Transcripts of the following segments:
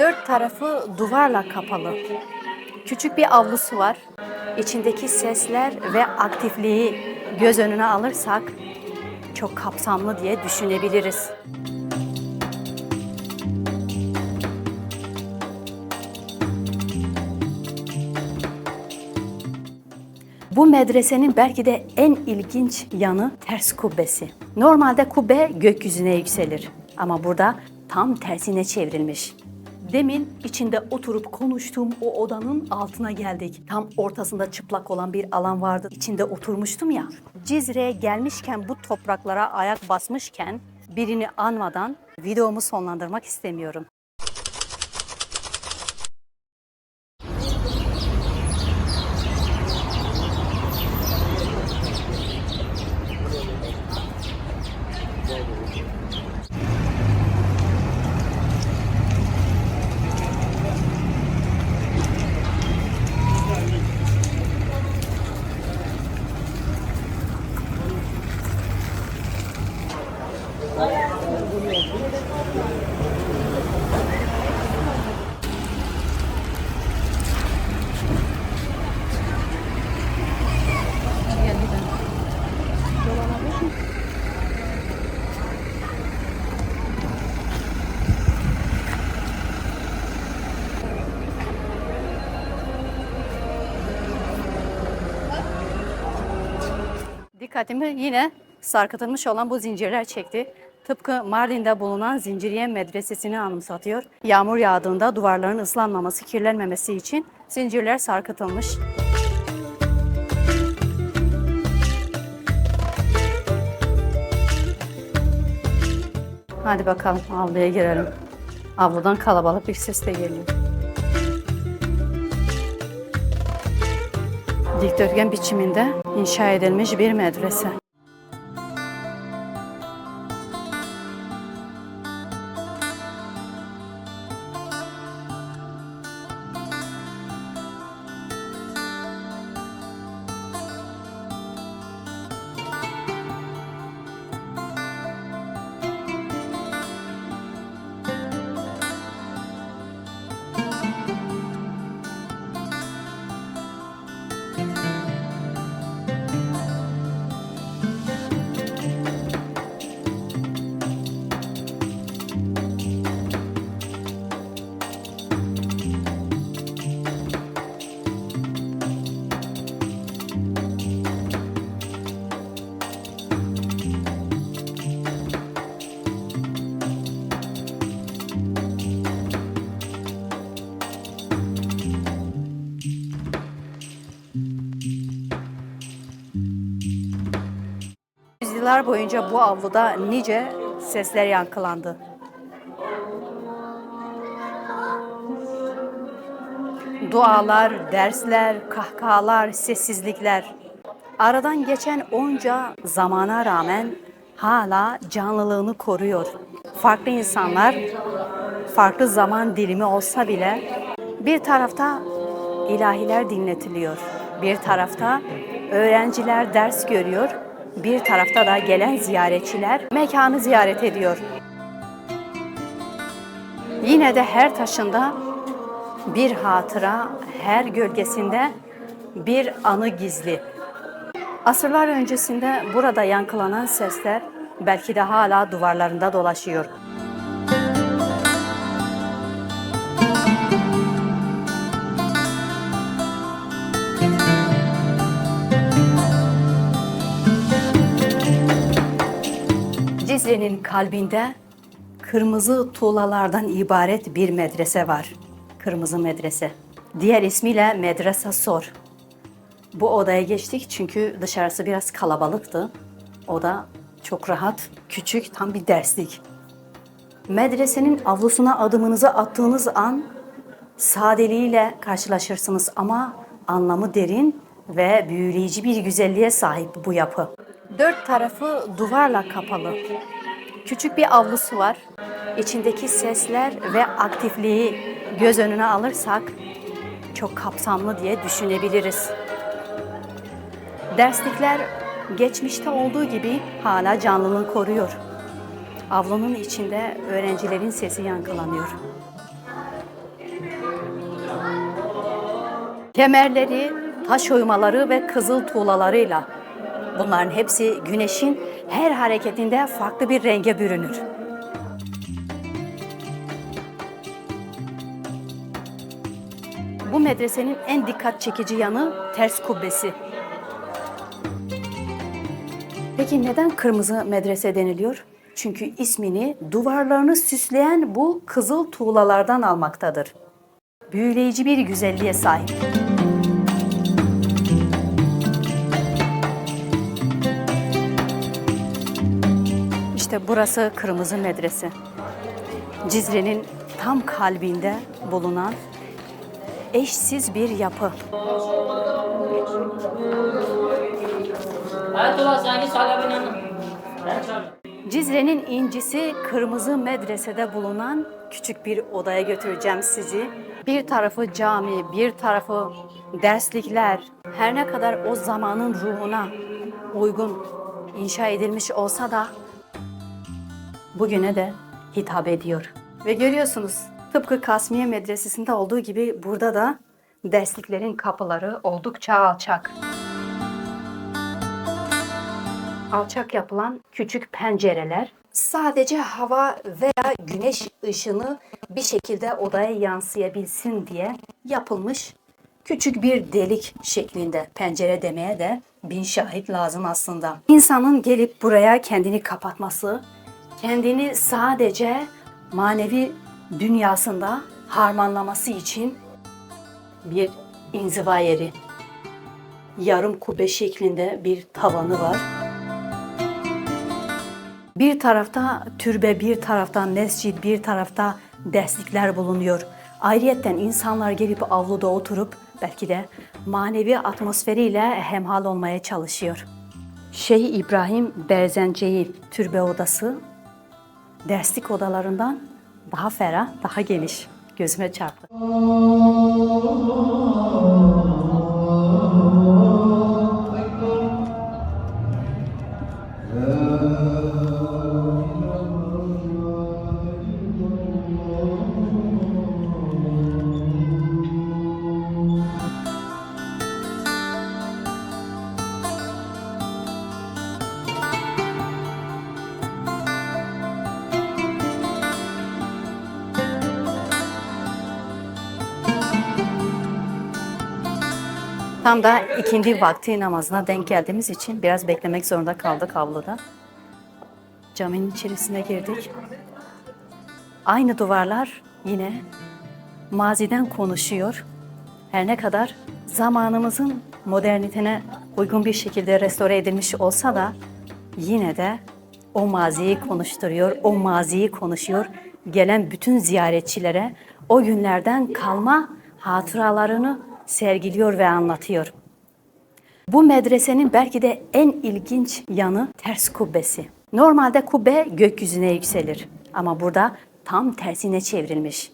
Dört tarafı duvarla kapalı. Küçük bir avlusu var. İçindeki sesler ve aktifliği göz önüne alırsak çok kapsamlı diye düşünebiliriz. Bu medresenin belki de en ilginç yanı ters kubbesi. Normalde kubbe gökyüzüne yükselir ama burada tam tersine çevrilmiş. Demin içinde oturup konuştuğum o odanın altına geldik. Tam ortasında çıplak olan bir alan vardı. İçinde oturmuştum ya. Cizre'ye gelmişken bu topraklara ayak basmışken birini anmadan videomu sonlandırmak istemiyorum. Dikkatimi yine sarkıtılmış olan bu zincirler çekti. Tıpkı Mardin'de bulunan Zinciriye Medresesi'ni anımsatıyor. Yağmur yağdığında duvarların ıslanmaması, kirlenmemesi için zincirler sarkıtılmış. Hadi bakalım avluya girelim. Avludan kalabalık bir ses de geliyor. Dikdörtgen biçiminde inşa edilmiş bir medrese. Yüzyıllar boyunca bu avluda nice sesler yankılandı. Dualar, dersler, kahkahalar, sessizlikler. Aradan geçen onca zamana rağmen hala canlılığını koruyor. Farklı insanlar, farklı zaman dilimi olsa bile bir tarafta ilahiler dinletiliyor. Bir tarafta öğrenciler ders görüyor. Bir tarafta da gelen ziyaretçiler mekanı ziyaret ediyor. Yine de her taşında bir hatıra, her gölgesinde bir anı gizli. Asırlar öncesinde burada yankılanan sesler belki de hala duvarlarında dolaşıyor. Cizre'nin kalbinde kırmızı tuğlalardan ibaret bir medrese var. Kırmızı medrese. Diğer ismiyle Medrese Sor. Bu odaya geçtik çünkü dışarısı biraz kalabalıktı. Oda çok rahat, küçük, tam bir derslik. Medresenin avlusuna adımınızı attığınız an sadeliğiyle karşılaşırsınız ama anlamı derin ve büyüleyici bir güzelliğe sahip bu yapı. Dört tarafı duvarla kapalı. Küçük bir avlusu var. İçindeki sesler ve aktifliği göz önüne alırsak çok kapsamlı diye düşünebiliriz. Derslikler geçmişte olduğu gibi hala canlılığını koruyor. Avlunun içinde öğrencilerin sesi yankılanıyor. Kemerleri, taş oymaları ve kızıl tuğlalarıyla Bunların hepsi güneşin her hareketinde farklı bir renge bürünür. Bu medresenin en dikkat çekici yanı ters kubbesi. Peki neden kırmızı medrese deniliyor? Çünkü ismini duvarlarını süsleyen bu kızıl tuğlalardan almaktadır. Büyüleyici bir güzelliğe sahip. İşte burası Kırmızı Medrese. Cizre'nin tam kalbinde bulunan eşsiz bir yapı. Cizre'nin incisi Kırmızı Medrese'de bulunan küçük bir odaya götüreceğim sizi. Bir tarafı cami, bir tarafı derslikler. Her ne kadar o zamanın ruhuna uygun inşa edilmiş olsa da bugüne de hitap ediyor. Ve görüyorsunuz tıpkı Kasmiye Medresesi'nde olduğu gibi burada da dersliklerin kapıları oldukça alçak. Alçak yapılan küçük pencereler sadece hava veya güneş ışını bir şekilde odaya yansıyabilsin diye yapılmış küçük bir delik şeklinde pencere demeye de bin şahit lazım aslında. İnsanın gelip buraya kendini kapatması, kendini sadece manevi dünyasında harmanlaması için bir inziva yeri. Yarım kubbe şeklinde bir tavanı var. Bir tarafta türbe, bir tarafta mescit, bir tarafta derslikler bulunuyor. Ayrıyetten insanlar gelip avluda oturup belki de manevi atmosferiyle hemhal olmaya çalışıyor. Şeyh İbrahim Berzenceyi türbe odası derslik odalarından daha ferah, daha geniş. Gözüme çarptı. Tam da ikindi vakti namazına denk geldiğimiz için biraz beklemek zorunda kaldık avluda. Caminin içerisine girdik. Aynı duvarlar yine maziden konuşuyor. Her ne kadar zamanımızın modernitene uygun bir şekilde restore edilmiş olsa da yine de o maziyi konuşturuyor, o maziyi konuşuyor. Gelen bütün ziyaretçilere o günlerden kalma hatıralarını sergiliyor ve anlatıyor. Bu medresenin belki de en ilginç yanı ters kubbesi. Normalde kubbe gökyüzüne yükselir ama burada tam tersine çevrilmiş.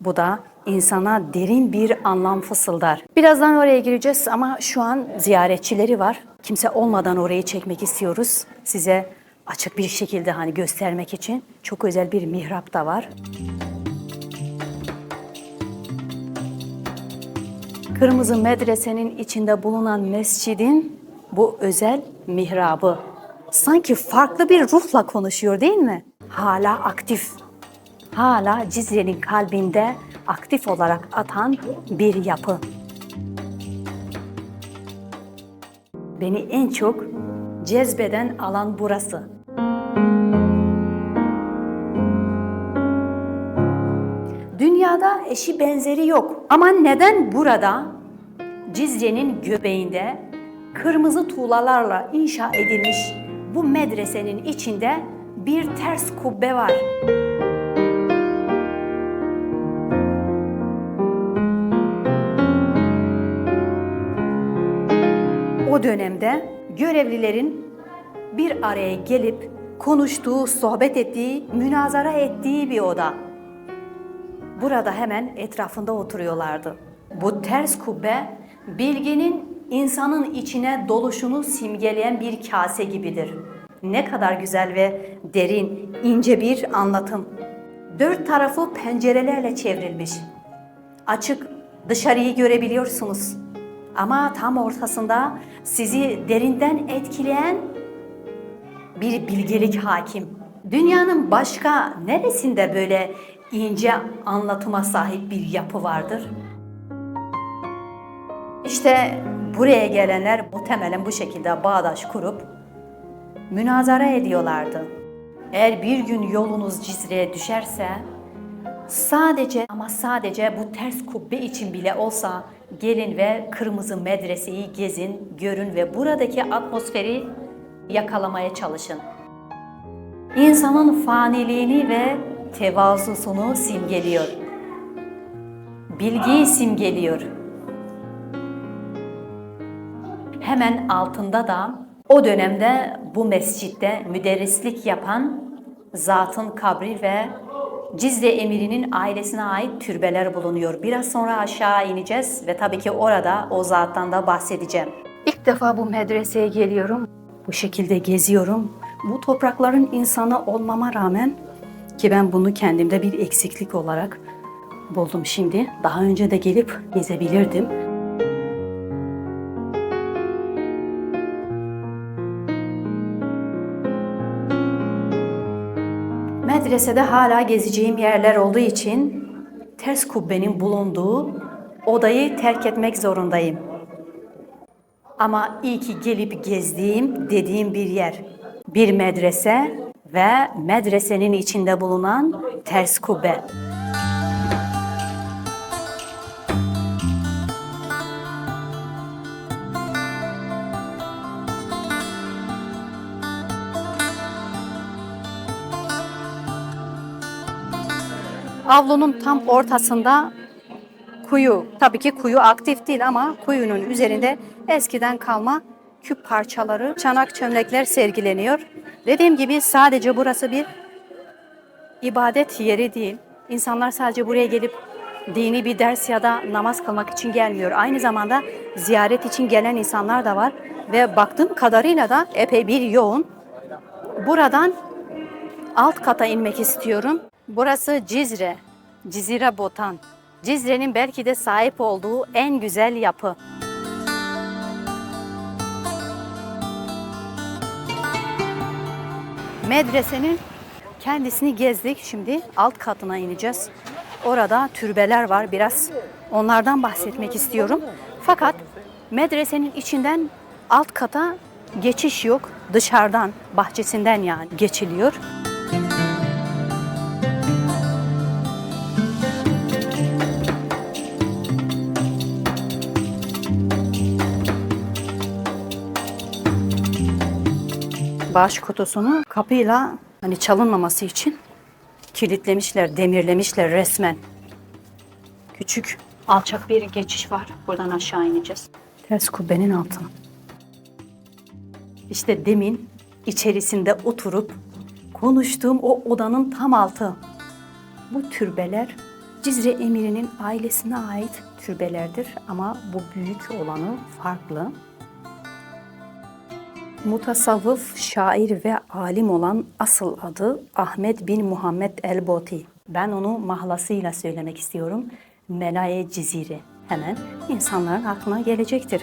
Bu da insana derin bir anlam fısıldar. Birazdan oraya gireceğiz ama şu an ziyaretçileri var. Kimse olmadan orayı çekmek istiyoruz. Size açık bir şekilde hani göstermek için çok özel bir mihrap da var. Kırmızı Medrese'nin içinde bulunan mescidin bu özel mihrabı. Sanki farklı bir ruhla konuşuyor değil mi? Hala aktif. Hala Cizre'nin kalbinde aktif olarak atan bir yapı. Beni en çok cezbeden alan burası. Dünyada eşi benzeri yok. Ama neden burada Cizre'nin göbeğinde kırmızı tuğlalarla inşa edilmiş bu medresenin içinde bir ters kubbe var? O dönemde görevlilerin bir araya gelip konuştuğu, sohbet ettiği, münazara ettiği bir oda. Burada hemen etrafında oturuyorlardı. Bu ters kubbe bilginin insanın içine doluşunu simgeleyen bir kase gibidir. Ne kadar güzel ve derin, ince bir anlatım. Dört tarafı pencerelerle çevrilmiş. Açık dışarıyı görebiliyorsunuz. Ama tam ortasında sizi derinden etkileyen bir bilgelik hakim. Dünyanın başka neresinde böyle ince anlatıma sahip bir yapı vardır? İşte buraya gelenler muhtemelen bu şekilde bağdaş kurup münazara ediyorlardı. Eğer bir gün yolunuz Cizre'ye düşerse sadece ama sadece bu ters kubbe için bile olsa gelin ve kırmızı medreseyi gezin, görün ve buradaki atmosferi yakalamaya çalışın. İnsanın faniliğini ve tevazusunu simgeliyor. Bilgiyi simgeliyor. Hemen altında da o dönemde bu mescitte müderrislik yapan zatın kabri ve Cizre emirinin ailesine ait türbeler bulunuyor. Biraz sonra aşağı ineceğiz ve tabii ki orada o zattan da bahsedeceğim. İlk defa bu medreseye geliyorum. Bu şekilde geziyorum. Bu toprakların insanı olmama rağmen ki ben bunu kendimde bir eksiklik olarak buldum şimdi. Daha önce de gelip gezebilirdim. Medresede hala gezeceğim yerler olduğu için ters kubbenin bulunduğu odayı terk etmek zorundayım. Ama iyi ki gelip gezdiğim dediğim bir yer. Bir medrese ve medresenin içinde bulunan ters kubbe. Avlunun tam ortasında kuyu. Tabii ki kuyu aktif değil ama kuyunun üzerinde eskiden kalma küp parçaları, çanak çömlekler sergileniyor. Dediğim gibi sadece burası bir ibadet yeri değil. İnsanlar sadece buraya gelip dini bir ders ya da namaz kılmak için gelmiyor. Aynı zamanda ziyaret için gelen insanlar da var ve baktığım kadarıyla da epey bir yoğun. Buradan alt kata inmek istiyorum. Burası Cizre, Cizire Botan. Cizre'nin belki de sahip olduğu en güzel yapı. Medresenin kendisini gezdik. Şimdi alt katına ineceğiz. Orada türbeler var. Biraz onlardan bahsetmek istiyorum. Fakat medresenin içinden alt kata geçiş yok. Dışarıdan, bahçesinden yani geçiliyor. Bağış kutusunu kapıyla hani çalınmaması için kilitlemişler, demirlemişler resmen. Küçük alçak bir geçiş var. Buradan aşağı ineceğiz. Ters kubbenin altına. İşte demin içerisinde oturup konuştuğum o odanın tam altı. Bu türbeler Cizre emirinin ailesine ait türbelerdir ama bu büyük olanı farklı. Mutasavvıf, şair ve alim olan asıl adı Ahmet bin Muhammed el-Boti. Ben onu mahlasıyla söylemek istiyorum. Melaye Ciziri. Hemen insanların aklına gelecektir.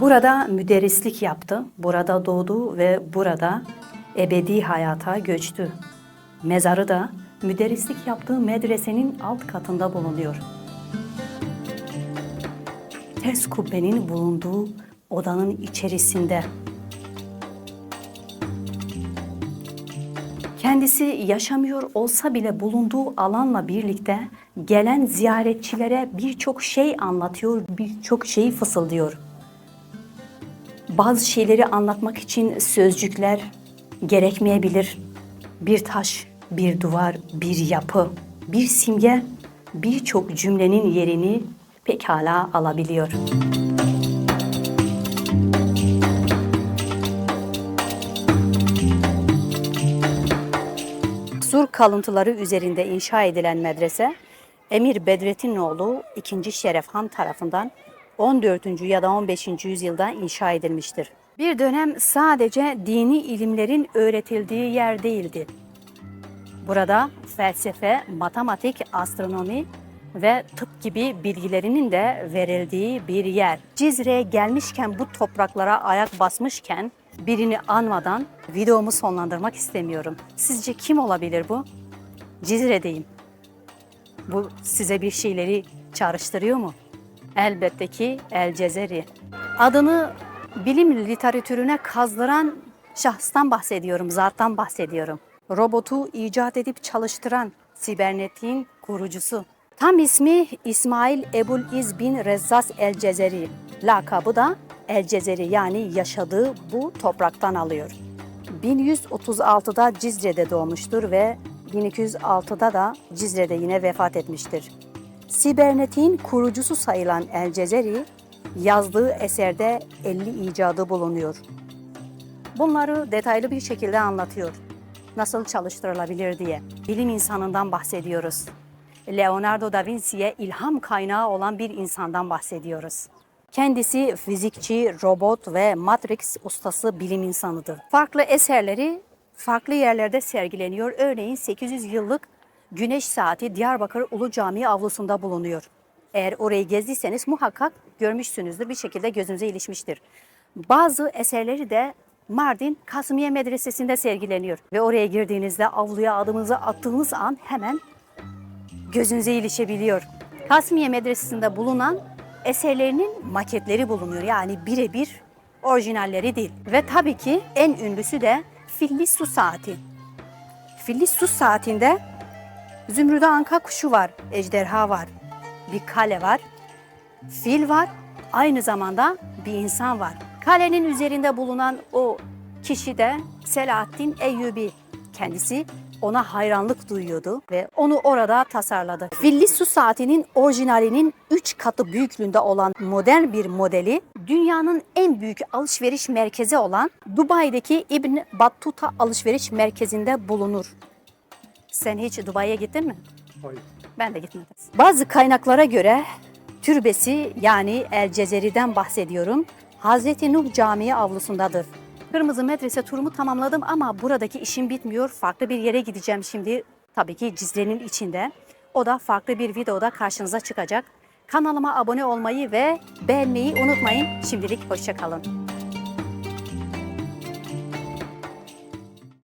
Burada müderrislik yaptı, burada doğdu ve burada ebedi hayata göçtü. Mezarı da müderrislik yaptığı medresenin alt katında bulunuyor ters kubbenin bulunduğu odanın içerisinde. Kendisi yaşamıyor olsa bile bulunduğu alanla birlikte gelen ziyaretçilere birçok şey anlatıyor, birçok şeyi fısıldıyor. Bazı şeyleri anlatmak için sözcükler gerekmeyebilir. Bir taş, bir duvar, bir yapı, bir simge birçok cümlenin yerini pekala alabiliyor. Sur kalıntıları üzerinde inşa edilen medrese, Emir Bedrettin oğlu 2. Şeref Han tarafından 14. ya da 15. yüzyılda inşa edilmiştir. Bir dönem sadece dini ilimlerin öğretildiği yer değildi. Burada felsefe, matematik, astronomi ve tıp gibi bilgilerinin de verildiği bir yer. Cizre'ye gelmişken bu topraklara ayak basmışken birini anmadan videomu sonlandırmak istemiyorum. Sizce kim olabilir bu? Cizre'deyim. Bu size bir şeyleri çağrıştırıyor mu? Elbette ki El Cezeri. Adını bilim literatürüne kazdıran şahıstan bahsediyorum, zattan bahsediyorum. Robotu icat edip çalıştıran sibernetiğin kurucusu. Tam ismi İsmail Ebul İz bin Rezzas El Cezeri. Lakabı da El Cezeri yani yaşadığı bu topraktan alıyor. 1136'da Cizre'de doğmuştur ve 1206'da da Cizre'de yine vefat etmiştir. Sibernetiğin kurucusu sayılan El Cezeri, yazdığı eserde 50 icadı bulunuyor. Bunları detaylı bir şekilde anlatıyor. Nasıl çalıştırılabilir diye. Bilim insanından bahsediyoruz. Leonardo da Vinci'ye ilham kaynağı olan bir insandan bahsediyoruz. Kendisi fizikçi, robot ve Matrix ustası bilim insanıdır. Farklı eserleri farklı yerlerde sergileniyor. Örneğin 800 yıllık Güneş Saati Diyarbakır Ulu Camii avlusunda bulunuyor. Eğer orayı gezdiyseniz muhakkak görmüşsünüzdür. Bir şekilde gözünüze ilişmiştir. Bazı eserleri de Mardin Kasımiye Medresesi'nde sergileniyor. Ve oraya girdiğinizde avluya adımınızı attığınız an hemen gözünüze ilişebiliyor. Kasmiye Medresesi'nde bulunan eserlerinin maketleri bulunuyor. Yani birebir orijinalleri değil. Ve tabii ki en ünlüsü de Filli Su Saati. Filli Su Saati'nde Zümrüde Anka kuşu var, ejderha var, bir kale var, fil var, aynı zamanda bir insan var. Kalenin üzerinde bulunan o kişi de Selahaddin Eyyubi. Kendisi ona hayranlık duyuyordu ve onu orada tasarladı. Filli Su Saati'nin orijinalinin 3 katı büyüklüğünde olan modern bir modeli dünyanın en büyük alışveriş merkezi olan Dubai'deki İbn Battuta alışveriş merkezinde bulunur. Sen hiç Dubai'ye gittin mi? Hayır. Ben de gitmedim. Bazı kaynaklara göre türbesi yani El Cezeri'den bahsediyorum. Hazreti Nuh Camii avlusundadır. Kırmızı medrese turumu tamamladım ama buradaki işim bitmiyor. Farklı bir yere gideceğim şimdi. Tabii ki Cizre'nin içinde. O da farklı bir videoda karşınıza çıkacak. Kanalıma abone olmayı ve beğenmeyi unutmayın. Şimdilik hoşçakalın.